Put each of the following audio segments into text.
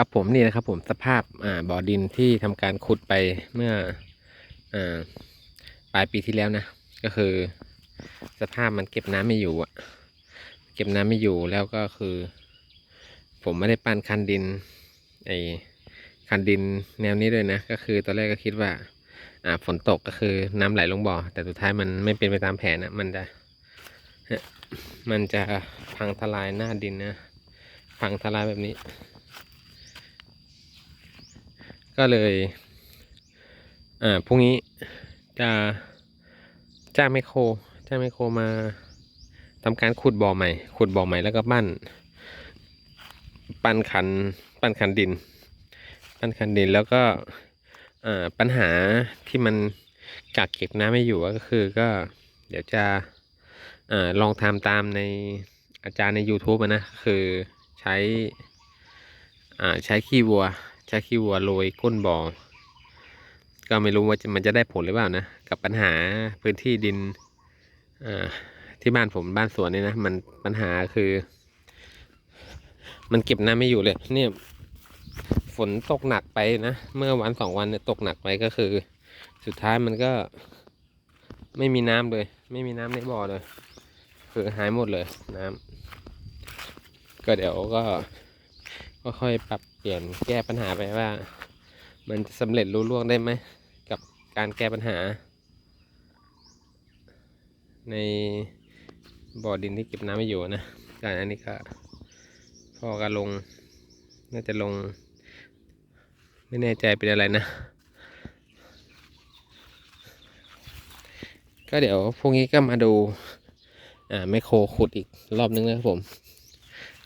ครับผมนี่นะครับผมสภาพอ่าบ่อดินที่ทำการขุดไปเมื่ออ่าปลายปีที่แล้วนะ ก็คือ สภาพมันเก็บน้ำไม่อยู่อะเก็บน้ำไม่อยู่แล้วก็คือ ผมไม่ได้ปั้นคันดินไอคันดินแนวนี้ด้วยนะ ก็คือตอนแรกก็คิดว่า อ่าฝนตกก็คือน้ำไหลลงบ่อ แต่สุดท้ายมันไม่เป็นไปตามแผนนะมันจะมันจะพังทลายหน้าดินนะ พังทลายแบบนี้ ก็เลย อ่าพรุ่งนี้จะจ้างไมโครจ้างไมโครมาทำการขุดบ่อใหม่ ขุดบ่อใหม่แล้วก็ปั้น ปั้นคัน ปั้นคันดิน ปั้นคันดินแล้วก็อ่าปัญหาที่มันกักเก็บน้ำไม่อยู่ก็คือก็เดี๋ยวจะอ่าลองทำตามในอาจารย์ใน YouTube นะ คือใช้อ่าใช้ขี้วัว ใช้ขี้วัวโรยก้นบ่อ ก็ไม่รู้ว่ามันจะได้ผลหรือเปล่านะ กับปัญหาพื้นที่ดินที่บ้านผมบ้านสวนนี่นะ มันปัญหาคือ มันเก็บน้ำไม่อยู่เลย เนี่ยฝนตกหนักไปนะ เมื่อวันสองวันเนี่ยตกหนักไปก็คือ สุดท้ายมันก็ไม่มีน้ำเลย ไม่มีน้ำในบ่อเลย คือหายหมดเลยน้ำก็เดี๋ยวก็ ค่อยปรับเปลี่ยนแก้ปัญหาไปว่า มันจะสำเร็จรุ่ล่วงได้ไหมกับการแก้ปัญหา ในบ่อดินที่เก็บน้ำไม่อยู่นะการอันนี้ก็พอการลง น่าจะลง ไม่แน่ใจเป็นอะไรนะ ก็เดี๋ยวพรุ่งนี้ก็มาดู อ่าไมโครขุดอีกรอบนึงนะครับผม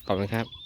ขอบคุณครับ